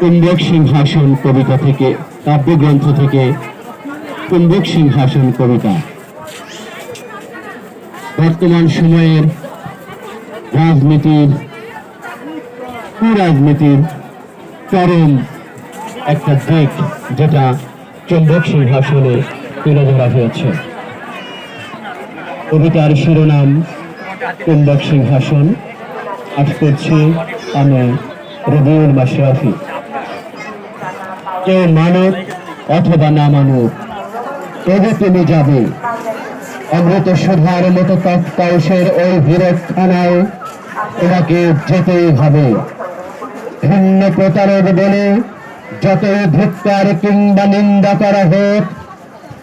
কুম্ভক সিংহাসন কবিতা থেকে, কাব্যগ্রন্থ থেকে, কুম্ভক সিংহাসন কবিতা। বর্তমান সময়ের রাজনীতির রাজনীতির চরম একটা দিক যেটা চুম্বক সিংহাসনে তুলে ধরা হয়েছে। কবিতার শিরোনাম কুম্বক সিংহাসন আজ করছি আমি রবিউল মাশরাফি। কেউ মানুক অথবা না মানুক তবু তুমি যাবে। অমৃত সুধার মতো তৎকাউসের ওই হীরকখানায় তোমাকে যেতেই হবে। ভিন্ন প্রতারক বলে যত ধিক্কার কিংবা নিন্দা করা হোক,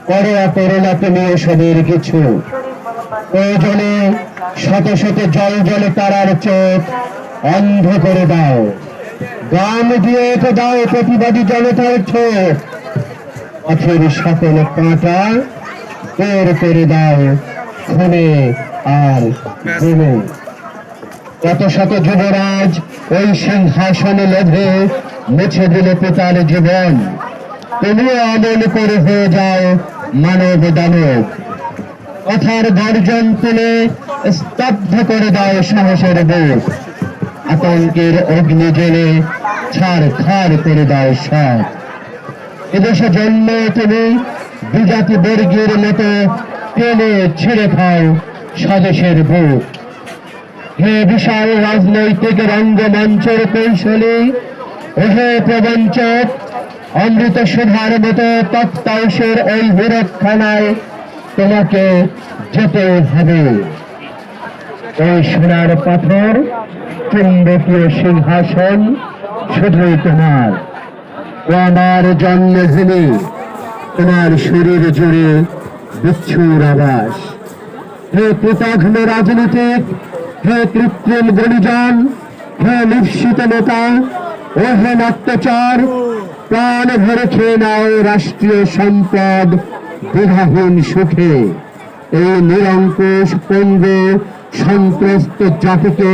করে করে না তুমি এসবের কিছু। প্রয়োজনে শত শত জল জলে তারার চোখ অন্ধ করে দাও। গান দিয়ে তো দাও প্রতিবাদী জনতার চোখ পথের সকল কাঁটা বের করে দাও, খুনে আর গুণে কত শত যুবরাজ ওই সিংহাসনে লোভে মুছে দিলে পিতার জীবন। তুমিও আমল করে হয়ে যাও মানব দানব। কথার গর্জন তুলে স্তব্ধ করে দাও সাহসের বুক। আতঙ্কের অগ্নি জেলে ছাড় খাড় করে দাও সব। এদেশে জন্ম তুমি, বিজাতি বর্গের মতো টেনে ছিঁড়ে খাও স্বদেশের বুক। হে বিশাল রাজনৈতিক রঙ্গমঞ্চের কৌশলী হে প্রবঞ্চক, অমৃত সুধার মতো তত্তাংশের ওই হীরকখানায় তোমাকে যেতে হবে। এই সোনার পাথর চুম্বকীয় সিংহাসন শুধুই তোমার। আমার জন্মভূমি, তোমার শরীর জুড়ে বিচ্ছুর আবাস। হে কৃতঘ্ন রাজনীতিক, হে কৃত্রিম গণিজন, হে নিশ্চিত নেতা ও হে নাট্যচার প্রাণ ভরে খেয়ে নাও রাষ্ট্রীয় সম্পদ দ্বিধাহীন সুখে। এই নিরঙ্কুশ পঙ্গু সন্ত্রস্ত জাতিকে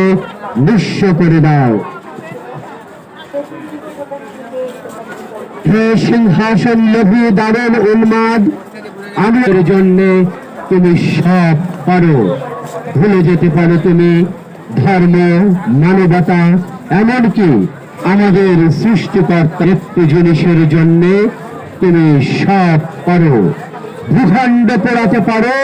নিঃস্ব করে দাও। সিংহাসন লোভী দারুণ উন্মাদ আমার জন্য তুমি সব পারো। ভুলে যেতে পারো তুমি ধর্ম, মানবতা, এমনকি আমাদের সৃষ্টিকর্তা একটি জিনিসের জন্য তুমি সব পারো। ভূখণ্ড পোড়াতে পারো